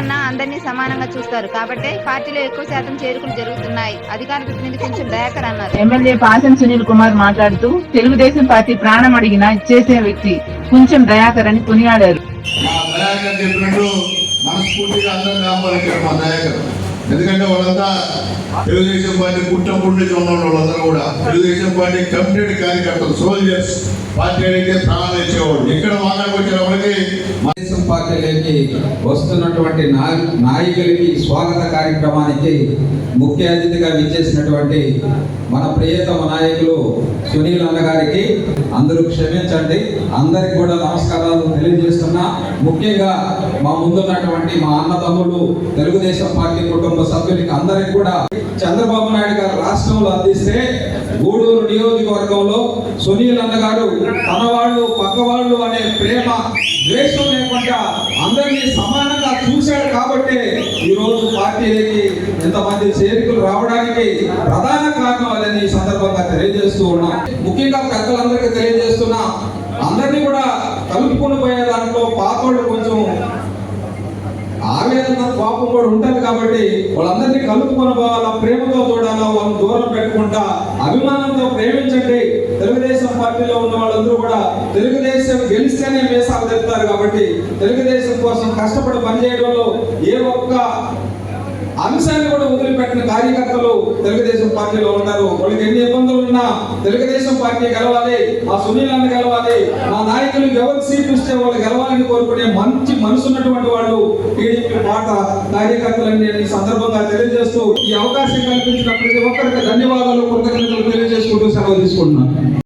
అన్న అందరినీ సమానంగా చూస్తారు. కాబట్టి పార్టీలో ఎక్కువ శాతం చేరుకులు జరుగుతున్నాయి. అధికార ప్రతినిధి కొంచెం దయాకర్ అన్నారు. ఎమ్మెల్యే పాసం సునీల్ కుమార్ మాట్లాడుతూ తెలుగుదేశం పార్టీ ప్రాణం అడిగినా ఇచ్చేసే వ్యక్తి కొంచెం దయాకర్ అని కొనియాడారు. మనస్ఫూర్తిగా మా దయాకర్. ఎందుకంటే వాళ్ళంతా తెలుగుదేశం పార్టీ పుట్టప్పుడు నుంచి ఉన్న వాళ్ళందరూ కూడా తెలుగుదేశం పార్టీ కమిటెడ్ కార్యకర్తలు సోల్జర్స్ పార్టీ అయితే ప్రాణాలు ఇచ్చేవాళ్ళు. ఇక్కడ మాట్లాడికి వచ్చేటప్పటికి తెలుగుదేశం పార్టీలోకి వస్తున్నటువంటి నాయకులకి స్వాగత కార్యక్రమానికి ముఖ్య అతిథిగా విచ్చేసినటువంటి మన ప్రియతమ నాయకులు సునీల్ అన్న గారికి అందరూ క్షమించండి. అందరికి కూడా నమస్కారాలు తెలియజేస్తున్నా. ముఖ్యంగా మా ముందున్నటువంటి మా అన్నదమ్ములు తెలుగుదేశం పార్టీ కుటుంబ సభ్యులకి అందరికి కూడా చంద్రబాబు నాయుడు గారు రాష్ట్రంలో అందిస్తే గూడూరు నియోజకవర్గంలో సునీల్ అన్న గారు పక్కవాళ్ళు అనే ప్రేమ ద్వేషం లేకుండా అందరినీ సమానంగా చూశాడు కాబట్టి ఈరోజు రోజు పార్టీలకి ఇంతమంది చేరికలు రావడానికి ప్రధాన కారణం అదని ఈ సందర్భంగా తెలియజేస్తూ ఉన్నాం. ముఖ్యంగా పెద్దలందరికీ తెలియజేస్తూ కలుపుకొని పోయే దాంట్లో పాతోళ్ళు కొంచెం ఆవేదన కోపం కూడా ఉంటుంది కాబట్టి వాళ్ళందరినీ కలుపుకొని పోవాలా ప్రేమతో చూడాలా వాళ్ళని దూరం పెట్టకుండా అభిమానంతో ప్రేమించండి. తెలుగుదేశం పార్టీలో ఉన్న వాళ్ళందరూ కూడా తెలుగుదేశం గెలిస్తేనే మేసాలు తెస్తారు కాబట్టి తెలుగుదేశం కోసం కష్టపడి పనిచేయడంలో ఏ ఒక్క అంశాన్ని కూడా వదిలిపెట్టిన కార్యకర్తలు తెలుగు పార్టీలో ఉంటారు వాళ్ళకి ఎన్ని ఇబ్బందులు ఉన్నా తెలుగుదేశం పార్టీ గెలవాలి మా సునీల్ అన్న గెలవాలి మా నాయకులు ఎవరు సీట్లు ఇస్తే వాళ్ళు గెలవాలని కోరుకునే మంచి మనసు ఉన్నటువంటి వాళ్ళు టీడీపీ పాట కార్యకర్తలని ఈ సందర్భంగా తెలియజేస్తూ ఈ అవకాశం కల్పించిన ప్రతి ఒక్కరికి ధన్యవాదాలు కృతజ్ఞతలు తెలియజేసుకుంటూ సెలవు తీసుకుంటున్నాను.